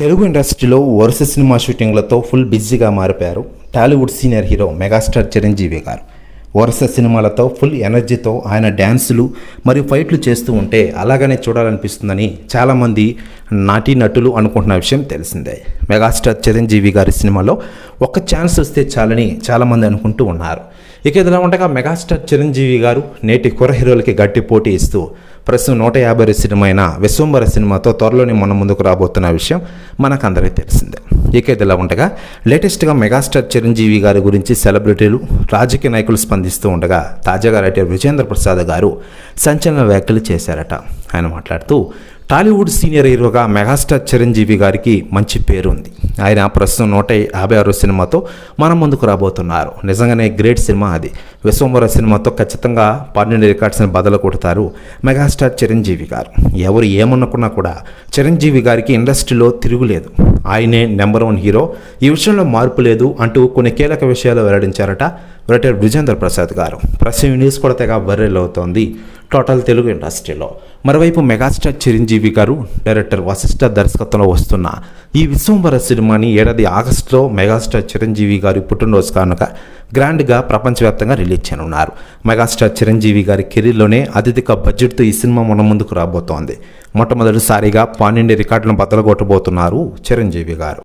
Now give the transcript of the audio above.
తెలుగు ఇండస్ట్రీలో వరుస cinema షూటింగ్లతో full బిజీగా మారిపోయారు Tollywood senior hero megastar Chiranjeevi garu. వరుస సినిమాలతో ఫుల్ ఎనర్జీతో ఆయన డ్యాన్సులు మరియు ఫైట్లు చేస్తూ ఉంటే అలాగనే చూడాలనిపిస్తుందని చాలామంది నాటీ నటులు అనుకుంటున్న విషయం తెలిసిందే. మెగాస్టార్ చిరంజీవి గారి సినిమాలో ఒక్క ఛాన్స్ వస్తే చాలని చాలామంది అనుకుంటూ ఉన్నారు. ఇక ఇదిలా ఉండగా మెగాస్టార్ చిరంజీవి గారు నేటి కుర హీరోలకి గట్టి పోటీ ఇస్తూ ప్రస్తుతం నూట యాభై సినిమా అయిన విశ్వంబర సినిమాతో త్వరలోనే మన ముందుకు రాబోతున్న విషయం మనకందరికీ తెలిసిందే. ఇక ఇదిలా ఉండగా లేటెస్ట్గా మెగాస్టార్ చిరంజీవి గారి గురించి సెలబ్రిటీలు రాజకీయ నాయకులు స్పందిస్తూ ఉండగా తాజాగా రైటర్ విజేంద్ర ప్రసాద్ గారు సంచలన వ్యాఖ్యలు చేశారట. ఆయన మాట్లాడుతూ టాలీవుడ్ సీనియర్ హీరోగా మెగాస్టార్ చిరంజీవి గారికి మంచి పేరు ఉంది ఆయన ప్రస్తుతం నూట యాభై ఆరు సినిమాతో మనం ముందుకు రాబోతున్నారు. నిజంగానే గ్రేట్ సినిమా అది. విశ్వంబర సినిమాతో ఖచ్చితంగా పన్నెండు రికార్డ్స్ని బదలు కొడతారు మెగాస్టార్ చిరంజీవి గారు. ఎవరు ఏమనుకున్నా కూడా చిరంజీవి గారికి ఇండస్ట్రీలో తిరుగులేదు ఆయనే నెంబర్ వన్ హీరో. ఈ విషయంలో మార్పు లేదు అంటూ కొన్ని కీలక విషయాలు వెల్లడించారట రైటర్ విజేంద్ర ప్రసాద్ గారు. ప్రస్తుతం న్యూస్ కూడా తెగ వైరల్ అవుతోంది. టోటల్ తెలుగు ఇండస్ట్రీలో. మరోవైపు మెగాస్టార్ చిరంజీవి గారు డైరెక్టర్ వశిష్ఠ దర్శకత్వంలో వస్తున్న ఈ విశ్వంబర సినిమాని ఏడాది ఆగస్టులో మెగాస్టార్ చిరంజీవి గారి పుట్టినరోజు కానుక గ్రాండ్గా ప్రపంచవ్యాప్తంగా రిలీజ్ చేయనున్నారు. మెగాస్టార్ చిరంజీవి గారి కెరీర్లోనే అత్యధిక బడ్జెట్తో ఈ సినిమా మన ముందుకు రాబోతోంది. మొట్టమొదటిసారిగా పన్నెండు రికార్డులను బద్దలు కొట్టబోతున్నారు చిరంజీవి గారు.